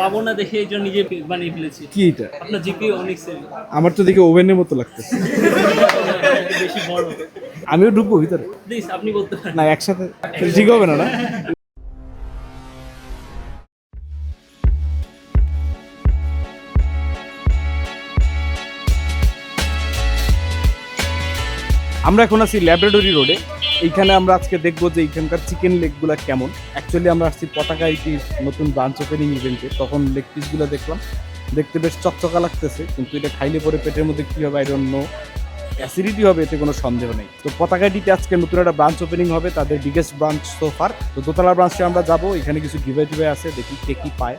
পাবো না দেখে এই জন্য নিজে বানিয়ে ফেলেছি। কি এটা? আপনার জিপি অনেক সেল আমার তো দেখে ওভেনের মতো লাগতেছে। বেশি বড়। আমিও ঢুকবো ভিতরে। প্লিজ আপনি পারেন। না একসাথে। ঠিক হবে না না? আমরা এখন আছি ল্যাবরেটরি রোডে। এইখানে আমরা আজকে দেখব যে এইখানকার চিকেন লেগগুলো কেমন। অ্যাকচুয়ালি আমরা আসছি পতাকা আইটির নতুন ব্রাঞ্চ ওপেনিং ইভেন্টে তখন লেগ পিসগুলো দেখলাম। দেখতে বেশ চকচকা লাগতেছে, কিন্তু এটা খাইলে পরে পেটের মধ্যে কী হবে আই ডোন্ট নো অ্যাসিডিটি হবে, এতে কোনো সন্দেহ নেই। তো পতাকাটিতে আজকে নতুন একটা ব্রাঞ্চ ওপেনিং হবে, তাদের বিগেস্ট ব্রাঞ্চ সোফার তো দোতলা ব্রাঞ্চে আমরা যাব, এখানে কিছু গিভে টিভে আছে, দেখি কে কী পায়।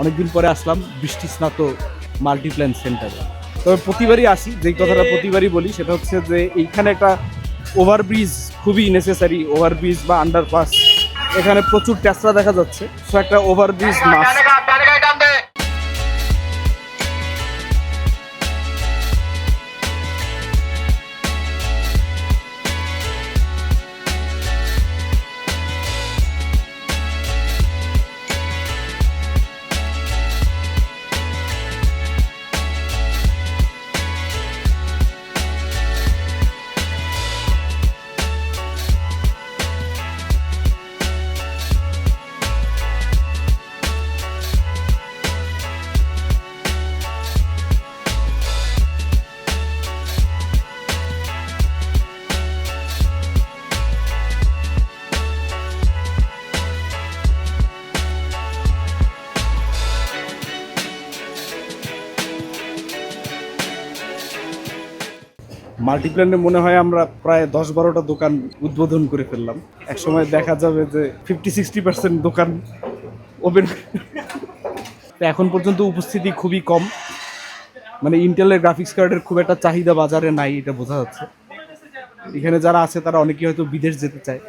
অনেকদিন পরে আসলাম বৃষ্টি স্নাত মাল্টিপ্ল্যান সেন্টারে তবে প্রতিবারই আসি, যেই কথাটা প্রতিবারই বলি, সেটা হচ্ছে যে এইখানে একটা ওভারব্রিজ খুবই নেসেসারি ওভারব্রিজ বা আন্ডারপাস এখানে প্রচুর ট্যাসরা দেখা যাচ্ছে। সো একটা ওভারব্রিজ মাস মাল্টিপ্ল্যানে মনে হয় আমরা প্রায় দশ বারোটা দোকান উদ্বোধন করে ফেললাম। এক সময় দেখা যাবে যে ফিফটি সিক্সটি পার্সেন্ট দোকান ওপেন এখন পর্যন্ত উপস্থিতি খুবই কম। মানে ইন্টেলের গ্রাফিক্স কার্ডের খুব একটা চাহিদা বাজারে নাই, এটা বোঝা যাচ্ছে। এখানে যারা আছে, তারা অনেকেই হয়তো বিদেশ যেতে চায়।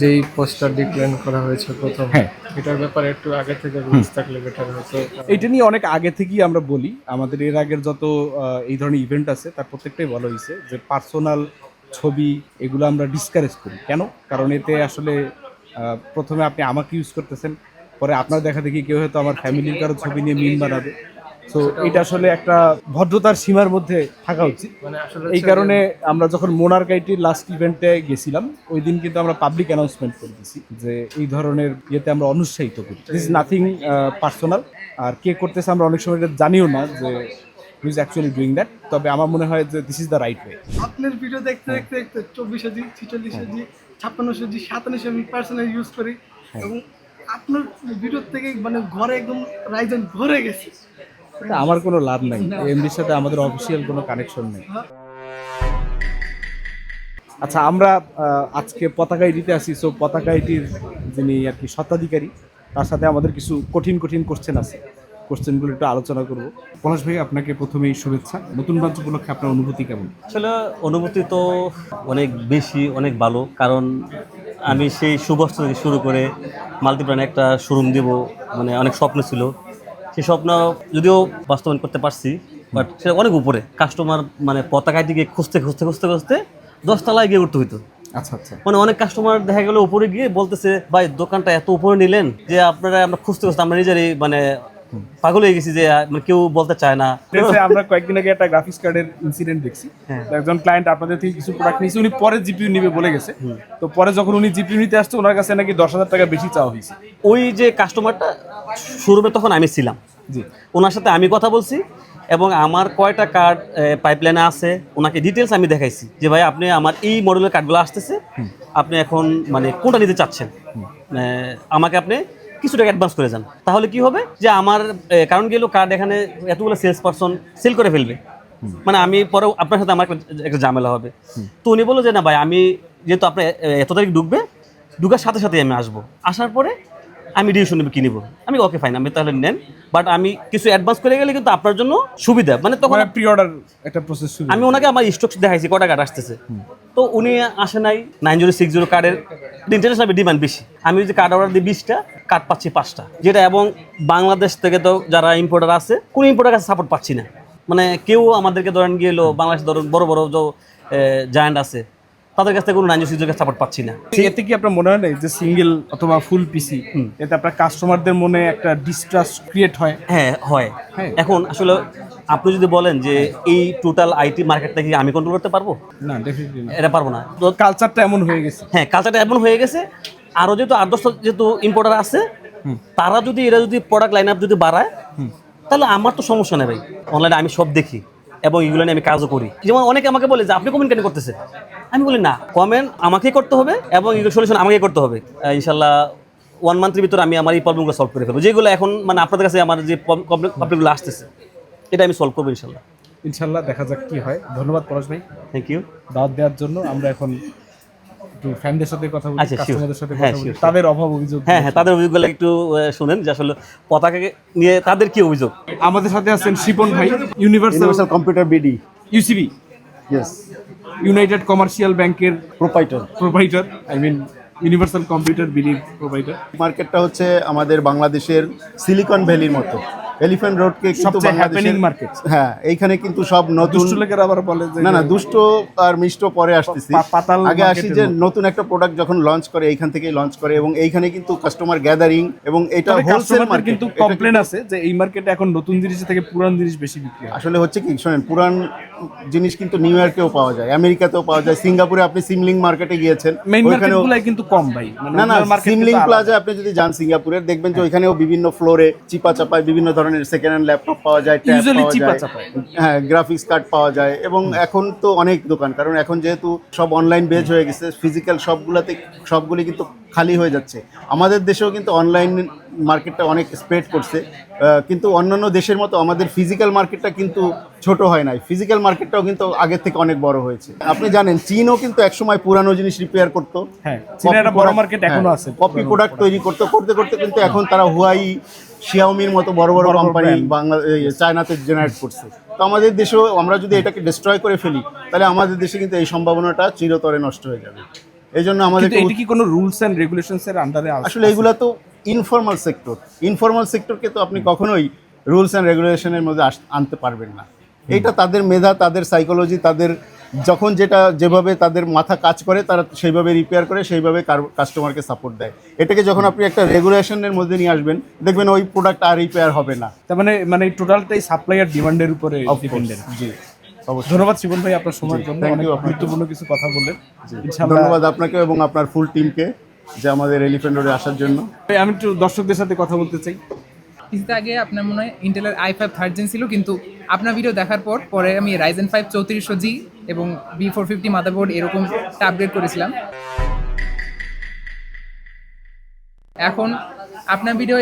যেই পোস্টার ডিক্লেন করা হয়েছে প্রথম হ্যাঁ। এটার ব্যাপারে একটু আগে থেকে রুলস থাকলে বেটার হতো এইটা নিয়ে অনেক আগে থেকেই আমরা বলি আমাদের এর আগের যত এই ধরনের ইভেন্ট আছে তার প্রত্যেকটাই ভালো হয়েছে যে পার্সোনাল ছবি এগুলো আমরা ডিসকারেজ করি। কেন? কারণ এতে আসলে প্রথমে আপনি আমাকে ইউজ করতেছেন পরে আপনার দেখা দেখি কেউ হয়তো আমার ফ্যামিলির কারও ছবি নিয়ে মিম বানাবে। তো এটা আসলে একটা ভদ্রতার সীমার মধ্যে থাকা উচিত। মানে এই কারণে আমরা যখন মোনারকাইটির লাস্ট ইভেন্টে গেছিলাম ওই দিন কিন্তু আমরা পাবলিক অ্যানাউন্সমেন্ট করে দিছি যে এই ধরনের ইয়েতে আমরা অনুৎসাহিত করি। দিস নাথিং পার্সোনাল আর কে করতেছে আমরা অনেক সময় জানিও না যে who is actually doing that তবে আমার মনে হয় যে this is the right way আপনার ভিডিও দেখতে দেখতে দেখতে চব্বিশ জি ছিচল্লিশ জি ছাপ্পান্নশো জি সাতান্নশো আমি পার্সোনাল ইউজ করি। এবং আপনার ভিডিও থেকে মানে ঘরে একদম রাইজেন ভরে গেছে। আমার কোনো লাভ নাই। এমডির সাথে আমাদের অফিসিয়াল কোনো কানেকশন নেই। আচ্ছা আমরা আজকে পতাকা আইডিতে আসি সো পতাকা আইডির যিনি আর কি স্বত্বাধিকারী, তার সাথে আমাদের কিছু কঠিন কঠিন কোশ্চেন আছে। কোশ্চেনগুলো একটু আলোচনা করব। পলাশ ভাই, আপনাকে প্রথমেই শুভেচ্ছা। নতুন ব্রাঞ্চ উপলক্ষে আপনার অনুভূতি কেমন? আসলে অনুভূতি তো অনেক বেশি, অনেক ভালো। কারণ আমি সেই সুবস্ত্র থেকে শুরু করে মাল্টিপ্ল্যানে একটা শোরুম দেব মানে অনেক স্বপ্ন ছিল। সেই স্বপ্ন যদিও বাস্তবায়ন করতে পারছি বাট সেটা অনেক উপরে। কাস্টমার মানে পতাকায় দিকে খুঁজতে খুঁজতে খুঁজতে খুঁজতে দশতলায় গিয়ে উঠতে হইতো। আচ্ছা আচ্ছা। মানে অনেক কাস্টমার দেখা গেলো উপরে গিয়ে বলতেছে ভাই দোকানটা এত উপরে নিলেন যে আপনারা আমরা খুঁজতে খুঁজতে আমরা নিজেরই মানে পাগল হয়ে গেছি যে মানে কেউ বলতে চায় না। আমরা কয়েকদিন আগে একটা গ্রাফিক্স কার্ডের ইনসিডেন্ট দেখছি। হ্যাঁ। একজন ক্লায়েন্ট আপনাদের থেকে কিছু প্রোডাক্ট নিয়েছে উনি পরে জিপিইউ নিবে বলে গেছে। তো পরে যখন উনি জিপিইউ নিতে আসছে ওনার কাছে নাকি দশ হাজার টাকা বেশি চাওয়া হয়েছে। ওই যে কাস্টমারটা শোরুমে তখন আমি ছিলাম। জি। ওনার সাথে আমি কথা বলছি এবং আমার কয়টা কার্ড পাইপলাইনে আছে ওনাকে ডিটেলস আমি দেখাইছি যে ভাই আপনি আমার এই মডেলের কার্ডগুলো আসতেছে আপনি এখন মানে কোনটা নিতে চাচ্ছেন? আমাকে আপনি কিছু টাকা অ্যাডভান্স করে যান। তাহলে কি হবে? যে আমার কারণ গেলো কার্ড এখানে এতগুলো সেলস পার্সন সেল করে ফেলবে। মানে আমি পরে আপনার সাথে আমার একটা- একটা ঝামেলা হবে। তো উনি বলল যে না ভাই আমি যেহেতু আপনার এত তারিখ ঢুকবে ঢুকার সাথে সাথে আমি আসব। আসার পরে আমি ডিসিশন নেব কি নিব? আমি ওকে ফাইন আমি তাহলে নেন। বাট আমি কিছু অ্যাডভান্স করে গেলে কিন্তু আপনার জন্য সুবিধা। মানে তখন মানে প্রি অর্ডার একটা প্রসেস আমি ওনাকে আমার স্টক দেখাইছি কটা কার্ড আসতেছে। তো উনি আসে নাই নাইন জিরো সিক্স জিরো কার্ডের ইন্টারন্যাশনাল ডিমান্ড বেশি। আমি যদি কার্ড অর্ডার দিই বিশটা কার্ড পাচ্ছি পাঁচটা। যেটা এবং বাংলাদেশ থেকে তো যারা ইম্পোর্টার আছে কোনো ইম্পোর্টার কাছে সাপোর্ট পাচ্ছি না। মানে কেউ আমাদেরকে ধরেন গিয়ে এলো বাংলাদেশ ধরুন বড় বড় যে জায়ান্ট আছে। তাদের কাছ থেকে কোনো নাইনজো সিজনের সাপোর্ট পাচ্ছি না। এতে কি আপনার মনে হয় না যে সিঙ্গেল অথবা ফুল পিসি এতে আপনার কাস্টমারদের মনে একটা ডিস্ট্রাস্ট ক্রিয়েট হয়? হ্যাঁ হয়। হ্যাঁ। এখন আসলে আপনি যদি বলেন যে এই টোটাল আইটি মার্কেটটা কি আমি কন্ট্রোল করতে পারব? না ডেফিনেটলি এটা পারব না। তো কালচারটা এমন হয়ে গেছে। হ্যাঁ কালচারটা এমন হয়ে গেছে। আরও যেহেতু আট দশটা যেহেতু ইম্পোর্টার আছে তারা যদি এরা যদি প্রোডাক্ট লাইন আপ যদি বাড়ায় তাহলে আমার তো সমস্যা নেই ভাই। অনলাইনে আমি সব দেখি। এবং এগুলো নিয়ে আমি কাজও করি। যেমন অনেকে আমাকে বলে যে আপনি কমেন্ট কেন করতেছেন? আমি বলি না কমেন্ট আমাকে করতে হবে এবং এগুলো সলিউশন আমাকে করতে হবে। ইনশাল্লাহ ওয়ান মান্থের ভিতরে আমি আমার এই প্রবলেমগুলো সলভ করে ফেলব। যেগুলো এখন মানে আপনাদের কাছে আমার যে প্রবলেমগুলো আসতেছে এটা আমি সলভ করব ইনশাল্লাহ ইনশাল্লাহ দেখা যাক কি হয়। ধন্যবাদ পরশ ভাই। থ্যাংক ইউ দাওয়াত দেওয়ার জন্য আমরা এখন একটু ফ্যানদের সাথে কথা বলি আচ্ছা, কাস্টমারদের সাথে হ্যাঁ, কথা বলি sure, sure. তাদের অভাব অভিযোগ হ্যাঁ হ্যাঁ তাদের অভিযোগগুলো একটু শুনেন যে আসলে পতাকাকে নিয়ে তাদের কি অভিযোগ আমাদের সাথে আছেন শিপন ভাই universal Computer BD. UCB Yes. United commercial ব্যাংকের Proprietor. Provider I mean universal computer বিলির provider মার্কেটটা হচ্ছে আমাদের বাংলাদেশের সিলিকন ভ্যালির মতো এলিফ্যান্ট রোডকে কিন্তু সবচেয়ে হ্যাপেনিং মার্কেট হ্যাঁ এইখানে কিন্তু সব নতুন দুষ্ট লোকের আবার বলে যে না না দুষ্ট আর মিষ্ট পরে আসতেছি। পাতাল আগে আসি যে নতুন একটা প্রোডাক্ট যখন লঞ্চ করে এইখান থেকেই লঞ্চ করে এবং এইখানে কিন্তু কাস্টমার গ্যাদারিং এবং এটা হোলসেল মার্কেট কিন্তু কমপ্লেন আছে যে এই মার্কেটে এখন নতুন জিনিস থেকে পুরান জিনিস বেশি বিক্রি হয়। আসলে হচ্ছে কি শুনেন পুরান জিনিস কিন্তু নিউ ইয়র্কেও পাওয়া যায় আমেরিকাতেও পাওয়া যায় সিঙ্গাপুরে আপনি সিমলিং মার্কেটে গিয়েছেন ওইখানেও কিন্তু কম ভাই মানে না না সিমলিং প্লাজা আপনি যদি যান সিঙ্গাপুরের দেখবেন যে ওইখানেও বিভিন্ন ফ্লোরে চিপা চাপায় বিভিন্ন ধরনের সেকেন্ড হ্যান্ড ল্যাপটপ পাওয়া যায় ট্যাব পাওয়া যায়। হ্যাঁ গ্রাফিক্স কার্ড পাওয়া যায় এবং এখন তো অনেক দোকান কারণ এখন যেহেতু সব অনলাইন বেজ হয়ে গেছে ফিজিক্যাল সবগুলোতে সবগুলি কিন্তু খালি হয়ে যাচ্ছে। আমাদের দেশেও কিন্তু অনলাইন মার্কেটটা অনেক স্প্রেড করছে। কিন্তু অন্যান্য দেশের মতো আমাদের ফিজিক্যাল মার্কেটটা কিন্তু ছোট হয় নাই। ফিজিক্যাল মার্কেটটাও কিন্তু আগের থেকে অনেক বড় হয়েছে। আপনি জানেন চীনও কিন্তু একসময় পুরানো জিনিস রিপেয়ার করতো। হ্যাঁ চীনের একটা বড় মার্কেট এখনও আছে কপি প্রোডাক্ট তৈরি করতে। করতে করতে কিন্তু এখন তারা হুয়াই শিয়াওমির মতো বড় বড় কোম্পানি brand। বাংলা চায়নাতে জেনারেট করছে। তো আমাদের দেশেও আমরা যদি এটাকে ডিস্ট্রয় করে ফেলি তাহলে আমাদের দেশে কিন্তু এই সম্ভাবনাটা চিরতরে নষ্ট হয়ে যাবে। এই জন্য আমাদের কি কোনো রুলস এন্ড রেগুলেশনস এর আন্ডারে আসলে এগুলা তো ইনফর্মাল সেক্টর ইনফর্মাল সেক্টরকে তো আপনি কখনোই রুলস অ্যান্ড রেগুলেশনের মধ্যে আনতে পারবেন না। এটা তাদের মেধা তাদের সাইকোলজি তাদের যখন যেটা যেভাবে তাদের মাথা কাজ করে তারা সেইভাবে রিপেয়ার করে সেইভাবে কাস্টমারকে সাপোর্ট দেয়। এটাকে যখন আপনি একটা রেগুলেশনের মধ্যে নিয়ে আসবেন দেখবেন ওই প্রোডাক্ট আর রিপেয়ার হবে না। তার মানে মানে টোটালটাই সাপ্লাই আর ডিমান্ডের উপরে ডিপেন্ডেন্ট জি। অবশ্যই। ধন্যবাদ শিবন ভাই আপনার সময়ের জন্য। অনেক গুরুত্বপূর্ণ কিছু কথা বললেন। ধন্যবাদ আপনাকে এবং আপনার ফুল টিমকে যে আমাদের এলিফেন্ট রোডে আসার জন্য। আমি একটু দর্শকদের সাথে কথা বলতে চাই। কিছুদিন আগে আপনার মনে হয় ইন্টেলের আই ফাইভ থার্ড জেন ছিল কিন্তু আপনার ভিডিও দেখার পর পরে আমি রাইজেন ফাইভ চৌত্রিশশো জি এবং বি ফোর ফিফটি মাদারবোর্ড এরকম আপগ্রেড করেছিলাম। এখন আপনার ভিডিও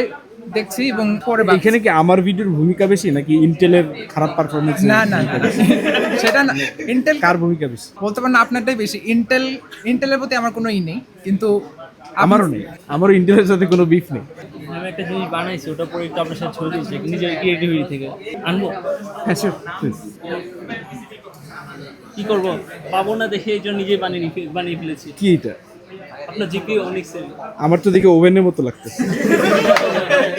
দেখছি এবং পরে এখানে কি আমার ভিডিওর ভূমিকা বেশি নাকি ইন্টেলের খারাপ পারফরমেন্স না না সেটা না ইন্টেল কার ভূমিকা বেশি? বলতে পারেন না আপনারটাই বেশি। ইন্টেল ইন্টেলের প্রতি আমার কোনো ই নেই কিন্তু আমারও নেই। আমারও ইন্টেলের সাথে কোনো বিফ নেই। আমি একটা জিনিস বানাইছি ওটা পরে একটু আপনার সাথে ছবি দিয়েছি নিজের ক্রিয়েটিভিটি থেকে। আনব? হ্যাঁ please। কি করব? পাবো না দেখে এই জন্য নিজেই বানিয়ে বানিয়ে ফেলেছি। কি এটা? আপনার জিপি অনিক্সের আমার তো দেখে ওভেনের মতো লাগতেছে।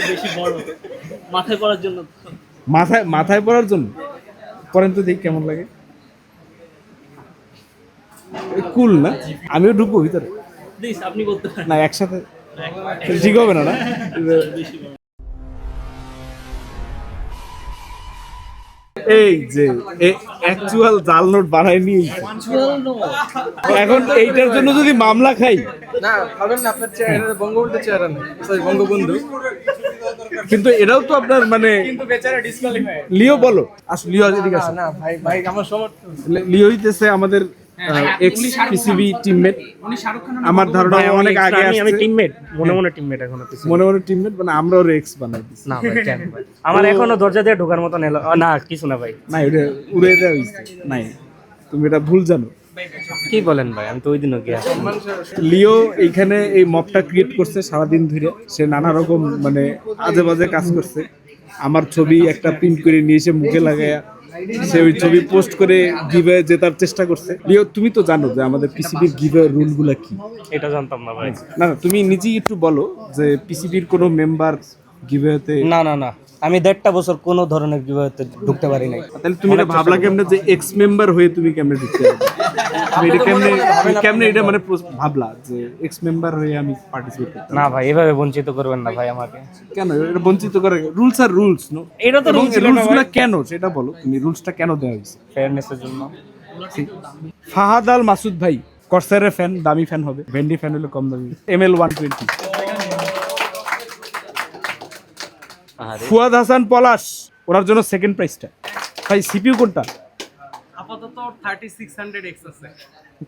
বেশি বড়। মাথায় পড়ার জন্য। মাথায় মাথায় পড়ার জন্য? পরেন তো দেখি কেমন লাগে। কুল না? আমিও ঢুকবো ভিতরে। প্লিজ আপনি করতে পারেন। না একসাথে ঠিক হবে না না? এই যে অ্যাকচুয়াল জাল নোট বানায় নিয়ে এখন এইটার জন্য যদি মামলা খাই। না না আপনার চেহারা বঙ্গবন্ধু চেহারা সরি বঙ্গবন্ধু। কিন্তু এটাও তো আপনার মানে বেচারা ডিসকোয়ালিফাই লিও বলো। আসলে লিও এদিকে আসো। না ভাই ভাই আমার সমর্থন। লি- লিও হইতেছে আমাদের এক্স পিসিবি টিমমেট উনি শাহরুখ খান আমার ধারণা অনেক আগে আমি আমি টিমমেট মনে মনে টিমমেট এখনও মনে মনে টিমমেট মানে আমরা ওর এক্স বানাই দিছি। না ভাই কেন আমার এখনও দরজা দিয়ে ঢোকার মতো নেলো না কিছু না ভাই। না এটা উড়ে দেওয়া হয়েছে নাই তুমি এটা ভুল জানো। কি বলেন ভাই আমি তো ওই দিনও গিয়া লিও এইখানে এই মপটা ক্রিয়েট করছে সারাদিন ধরে। সে নানা রকম মানে আজে বাজে কাজ করছে। আমার ছবি একটা প্রিন্ট করে নিয়ে এসে মুখে লাগায়া সে ওই ছবি পোস্ট করে গিভে জেতার চেষ্টা করছে। লিও তুমি তো জানো যে আমাদের পিসিবির গিভে রুলগুলো কি? এটা জানতাম না ভাই। না না তুমি নিজেই একটু বলো যে পিসিবির কোনো মেম্বার গিভেতে না না না। আমি দেড়টা বছর কোনো ধরনের গিভওয়েতে ঢুকতে পারি নাই। তাহলে তুমি এটা ভাবলা কেমনে যে এক্স মেম্বার হয়ে তুমি কেমনে ঢুকতে পারবে? তুমি এটা কেমনে কেমনে এটা মানে ভাবলা যে এক্স মেম্বার হয়ে আমি পার্টিসিপেট করতে না ভাই এভাবে বঞ্চিত করবেন না ভাই আমাকে। কেন? এটা বঞ্চিত করে রুলস আর রুলস নো এটা তো না রুলসগুলো কেন? সেটা বলো তুমি রুলসটা কেন দেওয়া হয়েছে? ফেয়ারনেসের জন্য। ফাহাদ আল মাসুদ ভাই কর্সারের ফ্যান দামি ফ্যান হবে। ভেন্ডি ফ্যান হলে কম দামি। M L one twenty Fuad Hasan Palash ওনার জন্য সেকেন্ড প্রাইসটা ভাই সিপিইউ কোনটা? আপাতত থার্টি সিক্স হান্ড্রেড এক্স আছে।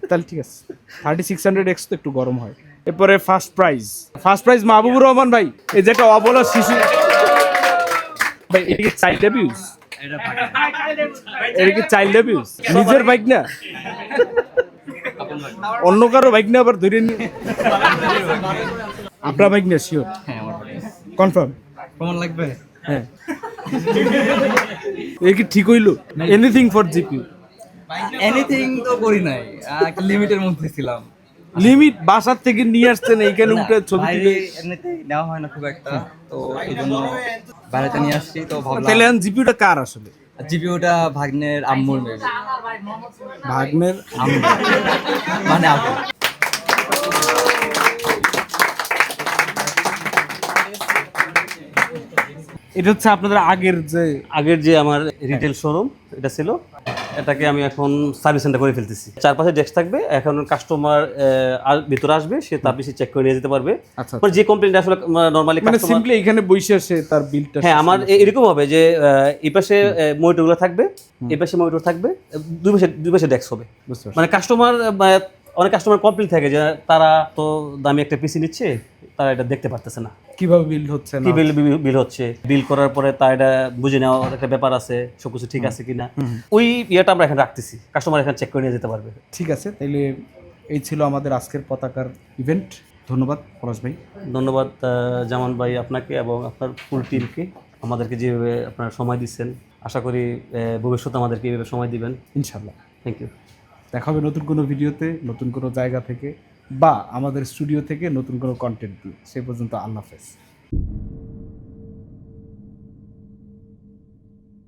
তাহলে ঠিক আছে। থার্টি সিক্স হান্ড্রেড এক্স তো একটু গরম হয়। এরপরে first prize first prize Mahbubur Rahman ভাই। এই যেটা অবলা শিশু। ভাই এটা কি চাইল্ড অ্যাবিউজ এটা কি চাইল্ড অ্যাবিউজ নিজের বাইক না অন্য কারও বাইক না আবার ধরে নি আপনার বাইক না শিওর কনফার্ম প্রমাণ লাগবে? হ্যাঁ। এই কি ঠিক হইল? এনিথিং ফর জিপি এনিথিং তো করি নাই একটা লিমিটের মধ্যে ছিলাম। লিমিট বাসার থেকে নিয়ে আসছেন এইখানে উঠে ছবি তুলে এমনিতেই নেওয়া হয় না খুব একটা তো এই জন্য বাইরেতে নিয়ে আসছি তো ভাবলাম তাহলে কার আসলে? জিপিওটা ভাগ্নের আম্মুর মেবি ভাগ্নের? আম্মু মানে আপু এটা হচ্ছে আপনাদের আগের যে আগের যে আমার রিটেল শোরুম এটা ছিল এটাকে আমি এখন সার্ভিস সেন্টার করে ফেলতেছি। চারপাশে ডেস্ক থাকবে এখন কাস্টমার ভিতরে আসবে সে তার বেশি চেক করে নিয়ে যেতে পারবে। আচ্ছা, মানে যে কমপ্লেনটা আসলে নর্মালি মানে সিম্পলি এখানে বসে আসে তার বিলটা হ্যাঁ আমার এরকম হবে যে এই পাশে মনিটরগুলো থাকবে এই পাশে মনিটর থাকবে দুই পাশে দুই পাশে ডেস্ক হবে। মানে কাস্টমার অনেক কাস্টমার কমপ্লেন থাকে যে তারা তো দামি একটা পিসি নিচ্ছে তারা এটা দেখতে পারতেছে না। কীভাবে বিল হচ্ছে কি বিল বিল হচ্ছে? বিল করার পরে তা এটা বুঝে নেওয়ার একটা ব্যাপার আছে সবকিছু ঠিক আছে কিনা? ওই ইয়েটা আমরা এখানে রাখতেছি। কাস্টমার এখানে চেক করে নিয়ে যেতে পারবে। ঠিক আছে তাইলে এই ছিল আমাদের আজকের পতাকার ইভেন্ট ধন্যবাদ পলাশ ভাই। ধন্যবাদ জামান ভাই আপনাকে এবং আপনার ফুল টিমকে আমাদেরকে যেভাবে আপনারা সময় দিচ্ছেন আশা করি ভবিষ্যতে আমাদেরকে এইভাবে সময় দিবেন। ইনশাল্লাহ থ্যাংক ইউ দেখা হবে নতুন কোনো ভিডিওতে নতুন কোনো জায়গা থেকে। বা আমাদের স্টুডিও থেকে নতুন কোনো কন্টেন্ট দিয়ে সে পর্যন্ত আল্লাহ হাফেজ।